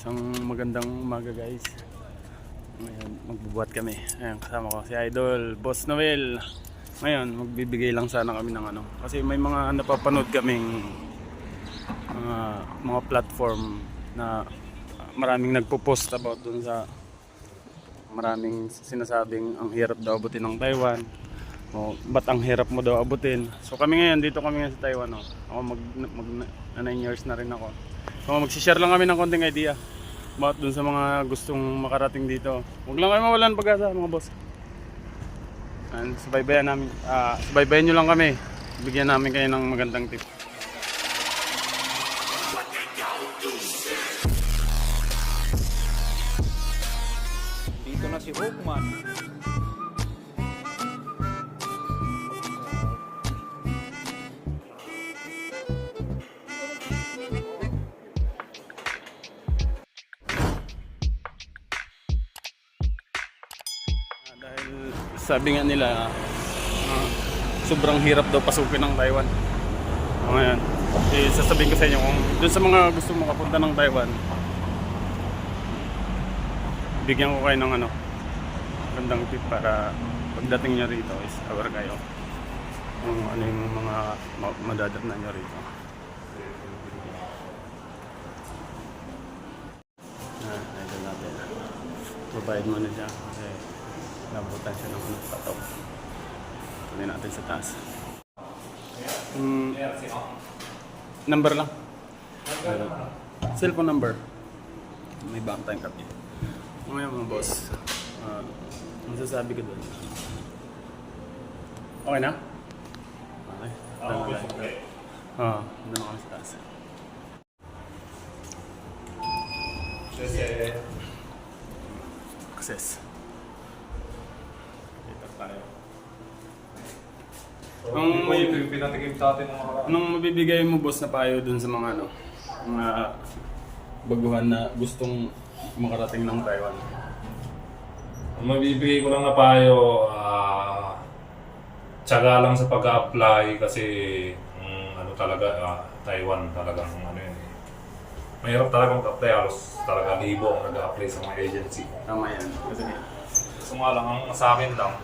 Isang magandang umaga guys. Ngayon, magbubuhat kami. Ayan, kasama ko si Idol, Boss Noel. Ngayon, magbibigay lang sana kami ng ano. Kasi may mga napapanood kaming mga, mga platform na maraming nagpo-post about dun sa maraming sinasabing ang hirap daw abutin ng Taiwan. O, ba't ang hirap mo daw abutin? So kami ngayon, dito kami ngayon sa Taiwan. Oh. Ako mag, mag, na 9 years na rin ako. So magsishare lang kami ng konting idea about dun sa mga gustong makarating dito. Huwag lang kayo mawalan pag-asa mga boss. And subaybayan namin, ah, subaybayan nyo lang kami. Bigyan namin kayo ng magandang tip. Dito na si Hawkman. Sabi nga nila, ah, sobrang hirap daw pasukin ng Taiwan. O ngayon, eh, sasabihin ko sa inyo kung dun sa mga gusto makapunta ng Taiwan, bigyan ko kayo ng ano, gandang tip para pagdating nyo rito is aware kayo kung ano yung mga ma- madadatnan nyo rito. Ah, idol natin. Provide mo na kasi nabutan siya ng patok. Tuloy natin sa taas. Mm, number lang. Cellphone number. May bank tayong kape. Ngayon mga boss, uh, masasabi ko doon. Okay na? Okay. Done tayo. Oo, doon ako sa taas. Access. Dito tayo. Ang may, Ito yung pinatikim sa atin ng mga anong mabibigay mo boss na payo dun sa mga ano, mga baguhan na gustong makarating ng Taiwan? Ang mabibigay ko lang na payo, ah, tsaga lang sa pag-apply kasi mm, ano talaga, ah, Taiwan talagang ano yun. eh. Mahirap talaga mag-apply, halos talaga libo ang nag-apply sa mga agency. Tama yan. Kasi Gusto nga lang, ang sa akin lang,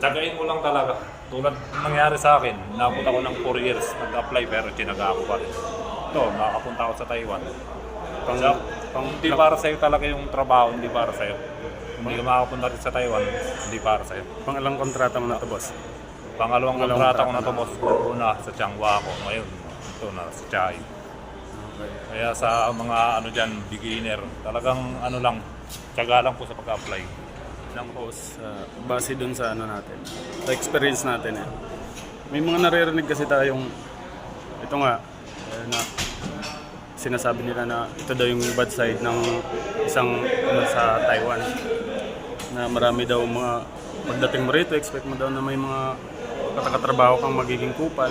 tsagain mo lang talaga. Tulad ng nangyari sa akin, napunta ko ng 4 years, nag-apply pero tinaga ako pa rin. Ito, nakapunta ako sa Taiwan. pang, So, pang, hindi para sa'yo talaga yung trabaho, hindi para sa'yo. Kung hindi ka makapunta rin sa Taiwan, hindi para sa'yo. pang ilang kontrata mo na to boss? Pangalawang kontrata ko na kontrata to, boss. Una sa Changhua ako, ngayon ito na sa Chai. Kaya sa mga ano dyan, beginner, talagang ano lang, tsaga lang po sa pag-apply. Lang boss, uh, base dun sa ano natin, sa experience natin eh. May mga naririnig kasi tayong, ito nga, eh, na sinasabi nila na ito daw yung bad side ng isang ano, sa Taiwan. Na marami daw mga, pagdating mo rito, expect mo daw na may mga katakatrabaho kang magiging kupal.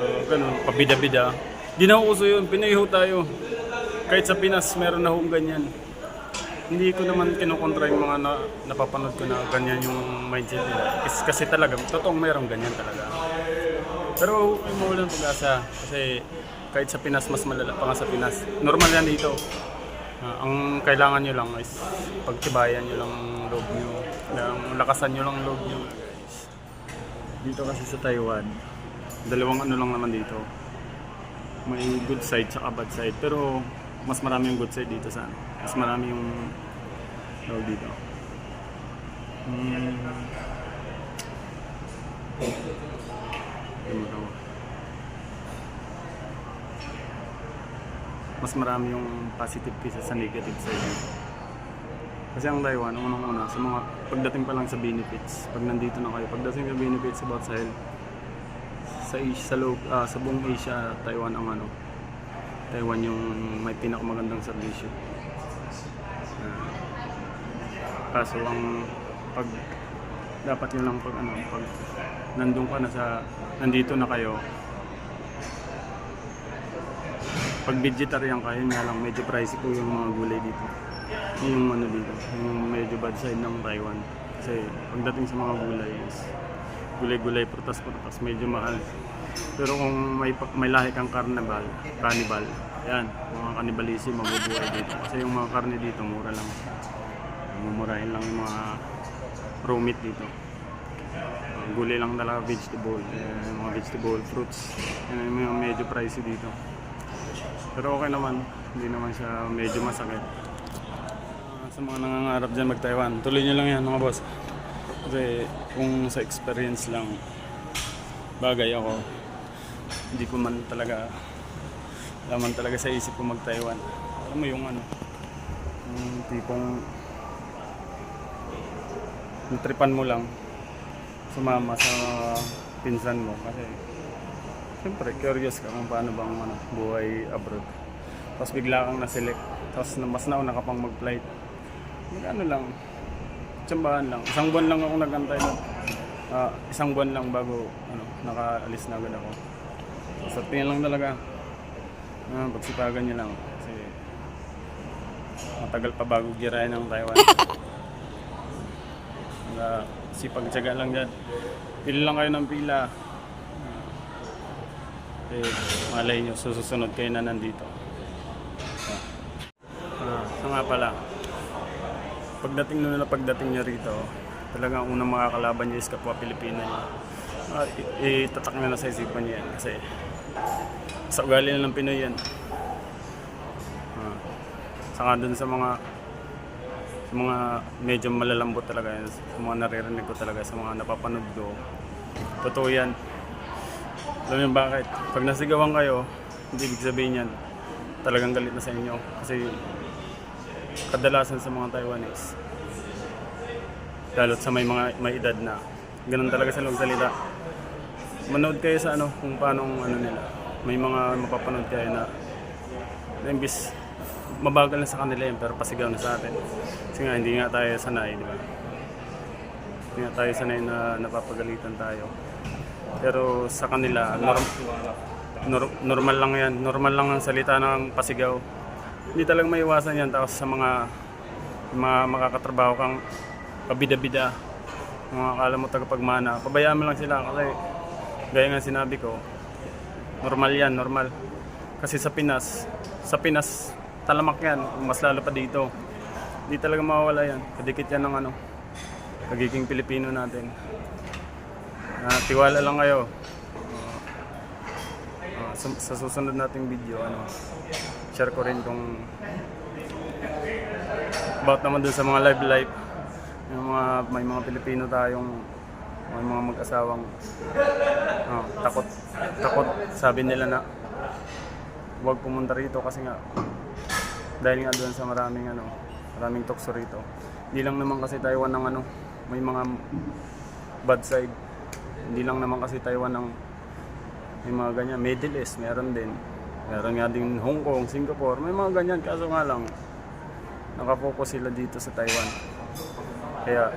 Uh, ganun, pabida-bida. Di na uso yun, Pinoy ho tayo. Kahit sa Pinas, meron na hong ganyan hindi ko naman kinukontra yung mga na, napapanood ko na ganyan yung mindset nila. Kasi, kasi talaga, totoong mayroong ganyan talaga. Pero yung mawalan pag-asa kasi kahit sa Pinas, mas malala pa nga sa Pinas. Normal yan dito. Ah, ang kailangan nyo lang is pagtibayan nyo lang ang loob nyo. Lang, lakasan nyo lang ang loob nyo. Dito kasi sa Taiwan, dalawang ano lang naman dito. May good side sa bad side. Pero mas marami yung good side dito sa ano. Mas marami yung tawag dito. Hmm. Mas marami yung positive kaysa sa negative side. Kasi ang Taiwan, unang-una, sa mga pagdating pa lang sa benefits, pag nandito na kayo, pagdating sa benefits about sa health, sa sa, loob, ah, sa buong Asia, Taiwan ang ano, Taiwan yung may pinakamagandang serbisyo. Ah, kaso ang pag dapat yun lang pag ano, pag nandun ka na sa nandito na kayo pag vegetarian ka, yun nga lang, medyo pricey po yung mga gulay dito. Yun Yung ano dito, yung medyo bad side ng Taiwan. Kasi pagdating sa mga gulay is gulay-gulay, prutas-prutas, medyo mahal. Pero kung may, may lahi kang carnival, cannibal, Yan, mga kanibalisi mabubuhay dito. Kasi yung mga karne dito, mura lang. Mumurahin lang yung mga raw meat dito. Gulay lang talaga, vegetable. Eh, mga vegetable, fruits. Yan yung medyo pricey dito. Pero okay naman, hindi naman siya medyo masakit. Ah, sa mga nangangarap dyan mag-Taiwan, tuloy nyo lang yan mga boss. Kasi kung sa experience lang, bagay ako, hindi ko man talaga laman talaga sa isip ko mag-Taiwan. Alam mo yung ano, yung tipong tripan mo lang sumama sa pinsan mo kasi siyempre curious ka kung paano bang ano, buhay abroad. Tapos bigla kang na-select. Tapos mas nauna ka pang. Mag ano lang, tsambahan lang. Isang buwan lang ako nagantay na. Ah, isang buwan lang bago ano, nakaalis na agad ako. Sa tingin lang talaga. Ah, pagsipagan niyo lang. Kasi matagal pa bago girayan ng Taiwan. Kaya sipag tiyaga lang dyan. Pila lang kayo ng pila. Ah, eh, malay nyo, susunod kayo na nandito. Ah, so nga pala, pagdating nyo na pagdating nyo rito, talagang unang makakalaban nyo is kapwa Pilipino nyo. Ah, itatak nyo na sa isipan nyo yan kasi sa ugali na ng Pinoy yan. Ah, saka dun sa mga mga medyo malalambot talaga yan, sa mga naririnig ko talaga, sa mga napapanood ko. Totoo yan. Alam niyo bakit? Pag nasigawan kayo, hindi ibig sabihin yan, talagang galit na sa inyo. Kasi kadalasan sa mga Taiwanese, lalo't sa may mga may edad na, ganun talaga sila magsalita. Manood kayo sa ano, kung paano ano nila. May mga mapapanood kayo na, na imbis mabagal na sa kanila yun, pero pasigaw na sa atin. Kasi nga, hindi nga tayo sanay, di ba? Hindi nga tayo sanay na napapagalitan tayo. Pero sa kanila, norm- nor- normal lang yan. Normal lang ang salita ng pasigaw. Hindi talagang maiwasan yan. Tapos sa mga mga makakatrabaho kang kabida-bida, mga akala mo tagapagmana, pabayaan mo lang sila kasi gaya nga sinabi ko, normal yan, normal. Kasi sa Pinas, sa Pinas, talamak yan, mas lalo pa dito. Hindi talaga mawawala yan. Kadikit yan ng ano, pagiging Pilipino natin. Ah, tiwala lang kayo. Ah, sa, sa susunod nating video, ano, share ko rin kung about naman dun sa mga live life yung mga may mga Pilipino tayong may mga mag-asawang ah, takot takot sabi nila na huwag pumunta rito kasi nga dahil nga doon sa maraming ano maraming tukso rito. Hindi lang naman kasi Taiwan ng ano may mga bad side. Hindi lang naman kasi Taiwan ng may mga ganyan. Middle East meron din. Meron nga din Hong Kong, Singapore may mga ganyan. Kaso nga lang nakafocus sila dito sa Taiwan. Kaya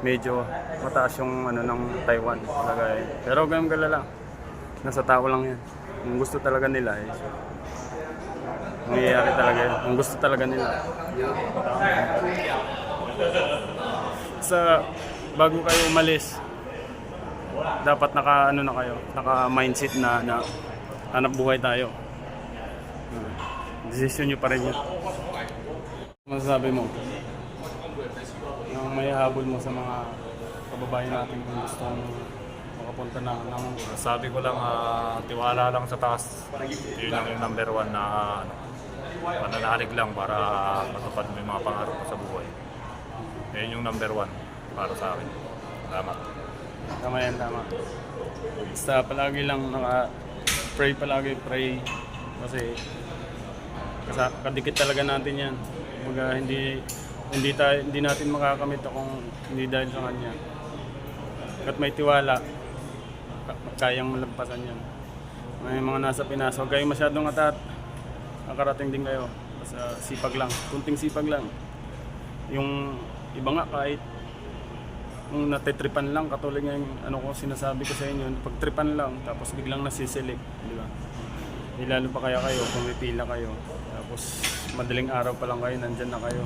medyo mataas yung ano ng Taiwan. Talaga eh. pero kayong galala nasa tao lang yan. Kung gusto talaga nila eh mangyayari talaga yun. Kung gusto talaga nila. Sa bago kayo umalis dapat naka ano na kayo naka mindset na na hanap buhay tayo. Hmm. desisyon nyo pa rin yun. Masasabi mo? Yung may habol mo sa mga kababayan natin kung gusto makapunta na ng Sabi ko lang, ah, tiwala lang sa taas. Yun yung number one na ano, mananalig lang para matupad mo yung mga pangarap mo sa buhay. Yun yung number one para sa akin. Salamat. Tama yan, tama. Basta palagi lang naka pray palagi, pray. Kasi kasa, kadikit talaga natin yan. Kumbaga hindi hindi tayo hindi natin makakamit kung hindi dahil sa kanya. At may tiwala, ka- kayang malampasan yan. May mga nasa Pinas, huwag kayong masyadong atat. Nakarating din kayo. Basta sipag lang, kunting sipag lang. Yung iba nga kahit nung natitripan lang, katulad yung ano ko sinasabi ko sa inyo, pagtripan lang, tapos biglang nasiselect, di ba? Eh, lalo pa kaya kayo, pumipila kayo, tapos madaling araw pa lang kayo, nandyan na kayo.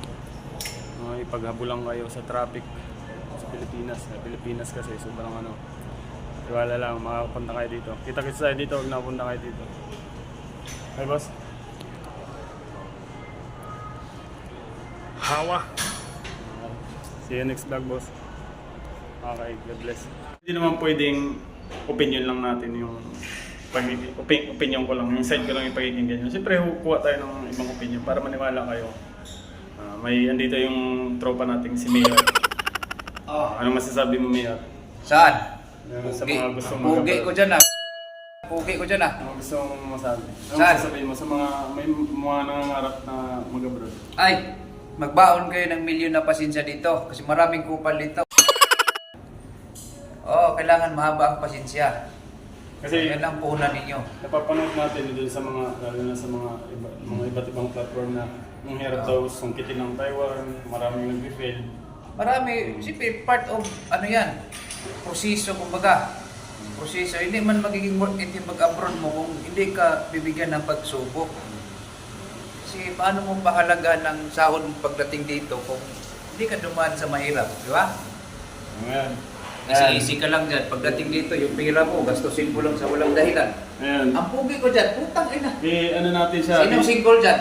Uh, ipaghabulang kayo sa traffic sa Pilipinas. Sa Pilipinas kasi, sobrang ano, tiwala lang, makakapunta kayo dito. Kita-kita tayo dito, huwag na punta kayo dito. Okay, boss? Hawa. See you next vlog, boss. Okay, God bless. Hindi naman pwedeng opinion lang natin yung opinion ko lang, yung side ko lang yung pagiging ganyan. Siyempre, kuha tayo ng ibang opinion para maniwala kayo. Ah, may andito yung tropa nating si Mayor. Oh, Ano masasabi mo, Mayor? saan? Ano sa mga gusto mo Pugi ko dyan ah. Pugi ko dyan ah. Ano gusto mong masabi? Ano Saan? masasabihin mo sa mga may mga nangangarap na mag-abroad? Ay, magbaon kayo ng milyon na pasensya dito kasi maraming kupal dito. Oo, kailangan mahaba ang pasensya. Kasi Yan lang puhunan ninyo. napapanood natin doon sa mga, lalo na sa mga, iba, mga iba't ibang platform na yung hirap daw sungkitin ng Taiwan, maraming nag-fail. Marami, siyempre part of ano yan, proseso kumbaga. Proseso, hindi man magiging worth it yung mag-abroad mo kung hindi ka bibigyan ng pagsubok. Kasi paano mo pahalagaan ng sahod pagdating dito kung hindi ka dumaan sa mahirap, di ba? Ayan. Kasi easy ka lang dyan. Pagdating dito, yung pera mo, gastusin mo lang sa walang dahilan. Ayan. Ang pugi ko dyan, putang ina. Eh, ano natin siya? Sinong single dyan?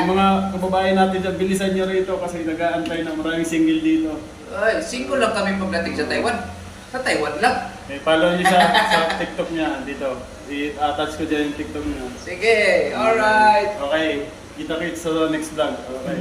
yung mga kababayan natin dyan, bilisan nyo rito kasi nag-aantay na maraming single dito. Ay, single lang kami pagdating sa Taiwan. Sa Taiwan lang. Eh, follow nyo siya sa TikTok niya dito. I-attach ko dyan yung TikTok niya. Sige, alright. Okay, kita-kits sa next vlog. Okay.